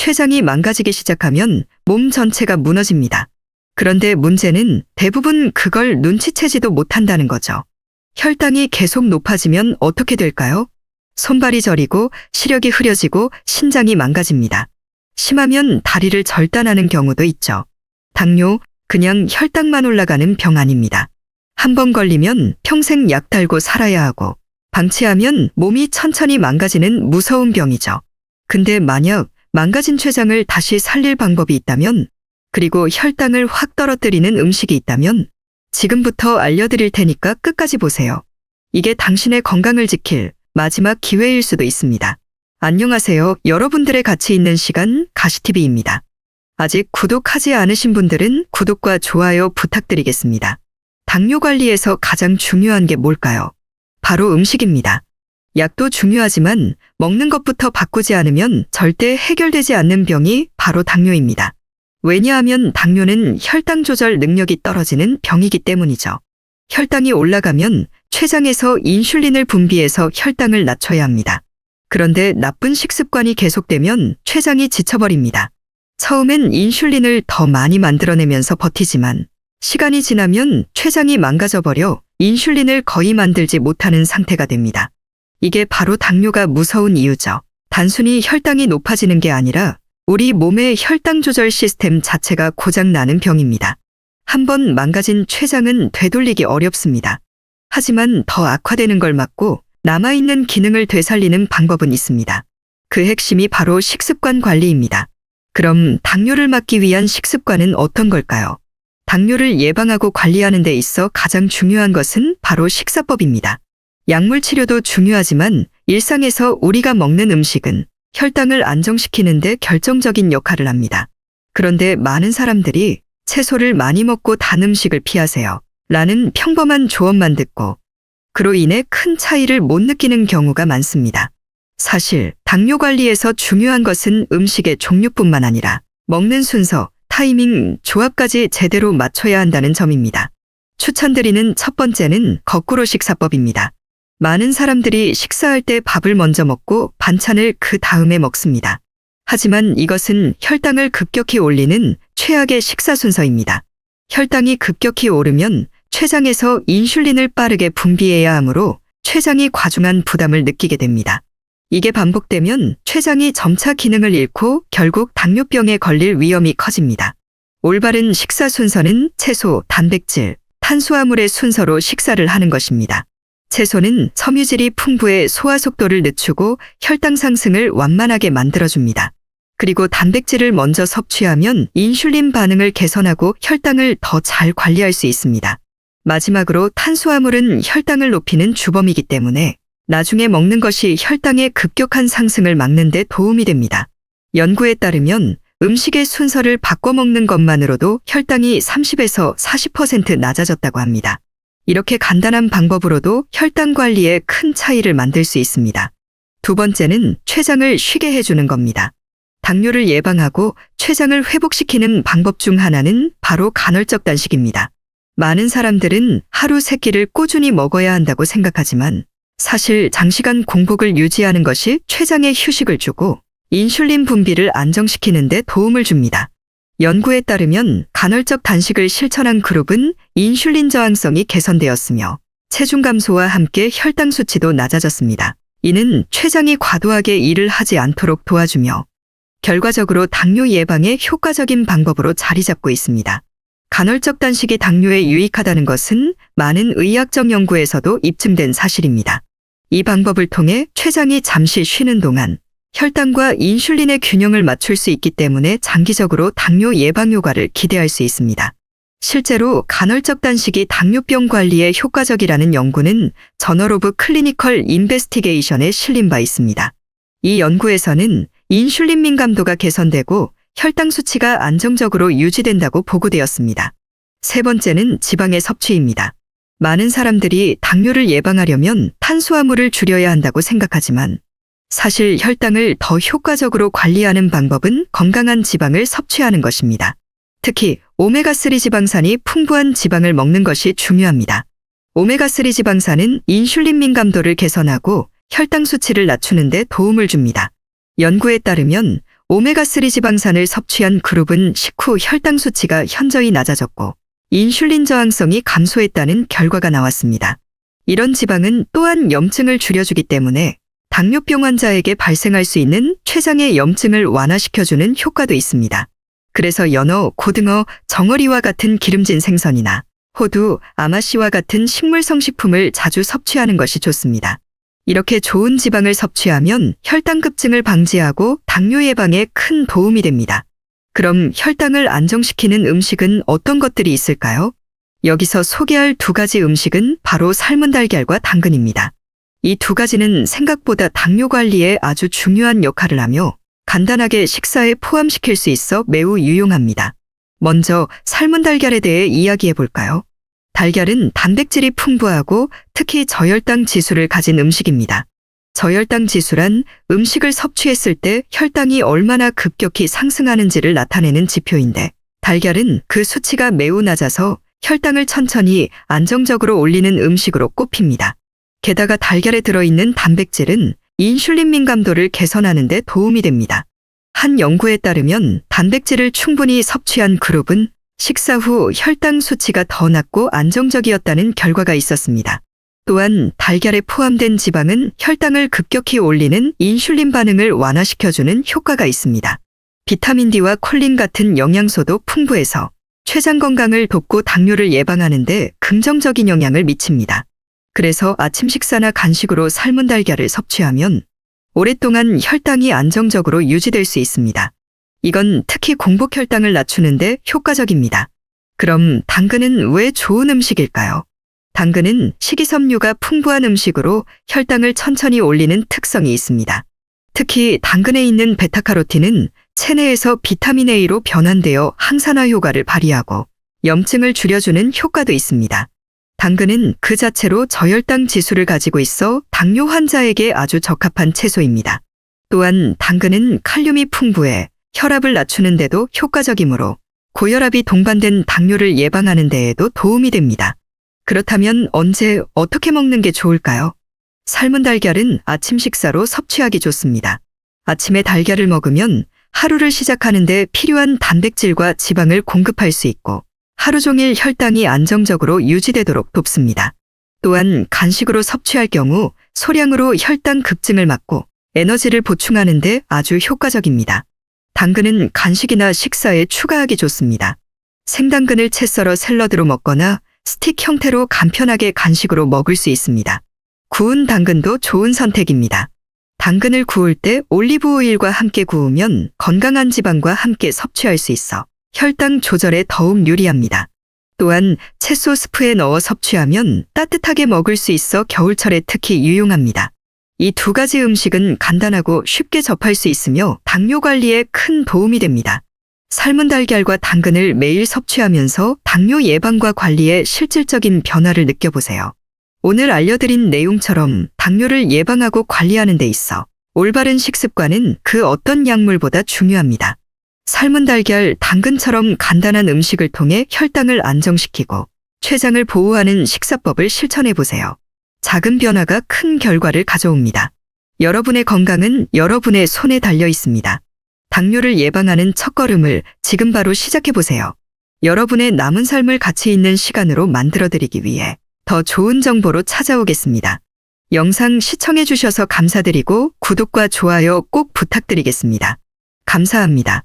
췌장이 망가지기 시작하면 몸 전체가 무너집니다. 그런데 문제는 대부분 그걸 눈치채지도 못한다는 거죠. 혈당이 계속 높아지면 어떻게 될까요? 손발이 저리고 시력이 흐려지고 신장이 망가집니다. 심하면 다리를 절단하는 경우도 있죠. 당뇨, 그냥 혈당만 올라가는 병 아닙니다. 한 번 걸리면 평생 약 달고 살아야 하고 방치하면 몸이 천천히 망가지는 무서운 병이죠. 근데 만약 망가진 췌장을 다시 살릴 방법이 있다면 그리고 혈당을 확 떨어뜨리는 음식이 있다면 지금부터 알려드릴 테니까 끝까지 보세요. 이게 당신의 건강을 지킬 마지막 기회일 수도 있습니다. 안녕하세요. 여러분들의 같이 있는 시간 가시TV입니다. 아직 구독하지 않으신 분들은 구독과 좋아요 부탁드리겠습니다. 당뇨 관리에서 가장 중요한 게 뭘까요? 바로 음식입니다. 약도 중요하지만 먹는 것부터 바꾸지 않으면 절대 해결되지 않는 병이 바로 당뇨입니다. 왜냐하면 당뇨는 혈당 조절 능력이 떨어지는 병이기 때문이죠. 혈당이 올라가면 췌장에서 인슐린을 분비해서 혈당을 낮춰야 합니다. 그런데 나쁜 식습관이 계속되면 췌장이 지쳐버립니다. 처음엔 인슐린을 더 많이 만들어내면서 버티지만 시간이 지나면 췌장이 망가져버려 인슐린을 거의 만들지 못하는 상태가 됩니다. 이게 바로 당뇨가 무서운 이유죠. 단순히 혈당이 높아지는 게 아니라 우리 몸의 혈당 조절 시스템 자체가 고장나는 병입니다. 한번 망가진 췌장은 되돌리기 어렵습니다. 하지만 더 악화되는 걸 막고 남아있는 기능을 되살리는 방법은 있습니다. 그 핵심이 바로 식습관 관리입니다. 그럼 당뇨를 막기 위한 식습관은 어떤 걸까요? 당뇨를 예방하고 관리하는 데 있어 가장 중요한 것은 바로 식사법입니다. 약물 치료도 중요하지만 일상에서 우리가 먹는 음식은 혈당을 안정시키는 데 결정적인 역할을 합니다. 그런데 많은 사람들이 채소를 많이 먹고 단 음식을 피하세요. 라는 평범한 조언만 듣고 그로 인해 큰 차이를 못 느끼는 경우가 많습니다. 사실 당뇨 관리에서 중요한 것은 음식의 종류뿐만 아니라 먹는 순서, 타이밍, 조합까지 제대로 맞춰야 한다는 점입니다. 추천드리는 첫 번째는 거꾸로 식사법입니다. 많은 사람들이 식사할 때 밥을 먼저 먹고 반찬을 그 다음에 먹습니다. 하지만 이것은 혈당을 급격히 올리는 최악의 식사 순서입니다. 혈당이 급격히 오르면 췌장에서 인슐린을 빠르게 분비해야 하므로 췌장이 과중한 부담을 느끼게 됩니다. 이게 반복되면 췌장이 점차 기능을 잃고 결국 당뇨병에 걸릴 위험이 커집니다. 올바른 식사 순서는 채소, 단백질, 탄수화물의 순서로 식사를 하는 것입니다. 채소는 섬유질이 풍부해 소화 속도를 늦추고 혈당 상승을 완만하게 만들어줍니다. 그리고 단백질을 먼저 섭취하면 인슐린 반응을 개선하고 혈당을 더 잘 관리할 수 있습니다. 마지막으로 탄수화물은 혈당을 높이는 주범이기 때문에 나중에 먹는 것이 혈당의 급격한 상승을 막는 데 도움이 됩니다. 연구에 따르면 음식의 순서를 바꿔 먹는 것만으로도 혈당이 30에서 40% 낮아졌다고 합니다. 이렇게 간단한 방법으로도 혈당 관리에 큰 차이를 만들 수 있습니다. 두 번째는 췌장을 쉬게 해주는 겁니다. 당뇨를 예방하고 췌장을 회복시키는 방법 중 하나는 바로 간헐적 단식입니다. 많은 사람들은 하루 세 끼를 꾸준히 먹어야 한다고 생각하지만 사실 장시간 공복을 유지하는 것이 췌장에 휴식을 주고 인슐린 분비를 안정시키는 데 도움을 줍니다. 연구에 따르면 간헐적 단식을 실천한 그룹은 인슐린 저항성이 개선되었으며 체중 감소와 함께 혈당 수치도 낮아졌습니다. 이는 췌장이 과도하게 일을 하지 않도록 도와주며 결과적으로 당뇨 예방에 효과적인 방법으로 자리 잡고 있습니다. 간헐적 단식이 당뇨에 유익하다는 것은 많은 의학적 연구에서도 입증된 사실입니다. 이 방법을 통해 췌장이 잠시 쉬는 동안 혈당과 인슐린의 균형을 맞출 수 있기 때문에 장기적으로 당뇨 예방 효과를 기대할 수 있습니다. 실제로 간헐적 단식이 당뇨병 관리에 효과적이라는 연구는 저널 오브 클리니컬 인베스티게이션에 실린 바 있습니다. 이 연구에서는 인슐린 민감도가 개선되고 혈당 수치가 안정적으로 유지된다고 보고되었습니다. 세 번째는 지방의 섭취입니다. 많은 사람들이 당뇨를 예방하려면 탄수화물을 줄여야 한다고 생각하지만 사실 혈당을 더 효과적으로 관리하는 방법은 건강한 지방을 섭취하는 것입니다. 특히 오메가3 지방산이 풍부한 지방을 먹는 것이 중요합니다. 오메가3 지방산은 인슐린 민감도를 개선하고 혈당 수치를 낮추는 데 도움을 줍니다. 연구에 따르면 오메가3 지방산을 섭취한 그룹은 식후 혈당 수치가 현저히 낮아졌고 인슐린 저항성이 감소했다는 결과가 나왔습니다. 이런 지방은 또한 염증을 줄여주기 때문에 당뇨병 환자에게 발생할 수 있는 췌장의 염증을 완화시켜주는 효과도 있습니다. 그래서 연어, 고등어, 정어리와 같은 기름진 생선이나 호두, 아마씨와 같은 식물 성 식품을 자주 섭취하는 것이 좋습니다. 이렇게 좋은 지방을 섭취하면 혈당 급증을 방지하고 당뇨 예방에 큰 도움이 됩니다. 그럼 혈당을 안정시키는 음식은 어떤 것들이 있을까요? 여기서 소개할 두 가지 음식은 바로 삶은 달걀과 당근입니다. 이 두 가지는 생각보다 당뇨 관리에 아주 중요한 역할을 하며 간단하게 식사에 포함시킬 수 있어 매우 유용합니다. 먼저 삶은 달걀에 대해 이야기해 볼까요? 달걀은 단백질이 풍부하고 특히 저혈당 지수를 가진 음식입니다. 저혈당 지수란 음식을 섭취했을 때 혈당이 얼마나 급격히 상승하는지를 나타내는 지표인데 달걀은 그 수치가 매우 낮아서 혈당을 천천히 안정적으로 올리는 음식으로 꼽힙니다. 게다가 달걀에 들어있는 단백질은 인슐린 민감도를 개선하는 데 도움이 됩니다. 한 연구에 따르면 단백질을 충분히 섭취한 그룹은 식사 후 혈당 수치가 더 낮고 안정적이었다는 결과가 있었습니다. 또한 달걀에 포함된 지방은 혈당을 급격히 올리는 인슐린 반응을 완화시켜주는 효과가 있습니다. 비타민 D와 콜린 같은 영양소도 풍부해서 췌장 건강을 돕고 당뇨를 예방하는데 긍정적인 영향을 미칩니다. 그래서 아침 식사나 간식으로 삶은 달걀을 섭취하면 오랫동안 혈당이 안정적으로 유지될 수 있습니다. 이건 특히 공복 혈당을 낮추는데 효과적입니다. 그럼 당근은 왜 좋은 음식일까요? 당근은 식이섬유가 풍부한 음식으로 혈당을 천천히 올리는 특성이 있습니다. 특히 당근에 있는 베타카로틴은 체내에서 비타민 A로 변환되어 항산화 효과를 발휘하고 염증을 줄여주는 효과도 있습니다. 당근은 그 자체로 저혈당 지수를 가지고 있어 당뇨 환자에게 아주 적합한 채소입니다. 또한 당근은 칼륨이 풍부해 혈압을 낮추는 데도 효과적이므로 고혈압이 동반된 당뇨를 예방하는 데에도 도움이 됩니다. 그렇다면 언제 어떻게 먹는 게 좋을까요? 삶은 달걀은 아침 식사로 섭취하기 좋습니다. 아침에 달걀을 먹으면 하루를 시작하는데 필요한 단백질과 지방을 공급할 수 있고 하루 종일 혈당이 안정적으로 유지되도록 돕습니다. 또한 간식으로 섭취할 경우 소량으로 혈당 급증을 막고 에너지를 보충하는 데 아주 효과적입니다. 당근은 간식이나 식사에 추가하기 좋습니다. 생당근을 채 썰어 샐러드로 먹거나 스틱 형태로 간편하게 간식으로 먹을 수 있습니다. 구운 당근도 좋은 선택입니다. 당근을 구울 때 올리브 오일과 함께 구우면 건강한 지방과 함께 섭취할 수 있어 혈당 조절에 더욱 유리합니다. 또한 채소 스프에 넣어 섭취하면 따뜻하게 먹을 수 있어 겨울철에 특히 유용합니다. 이 두 가지 음식은 간단하고 쉽게 접할 수 있으며 당뇨 관리에 큰 도움이 됩니다. 삶은 달걀과 당근을 매일 섭취하면서 당뇨 예방과 관리에 실질적인 변화를 느껴보세요. 오늘 알려드린 내용처럼 당뇨를 예방하고 관리하는 데 있어 올바른 식습관은 그 어떤 약물보다 중요합니다. 삶은 달걀, 당근처럼 간단한 음식을 통해 혈당을 안정시키고 췌장을 보호하는 식사법을 실천해 보세요. 작은 변화가 큰 결과를 가져옵니다. 여러분의 건강은 여러분의 손에 달려 있습니다. 당뇨를 예방하는 첫걸음을 지금 바로 시작해 보세요. 여러분의 남은 삶을 가치 있는 시간으로 만들어 드리기 위해 더 좋은 정보로 찾아오겠습니다. 영상 시청해 주셔서 감사드리고 구독과 좋아요 꼭 부탁드리겠습니다. 감사합니다.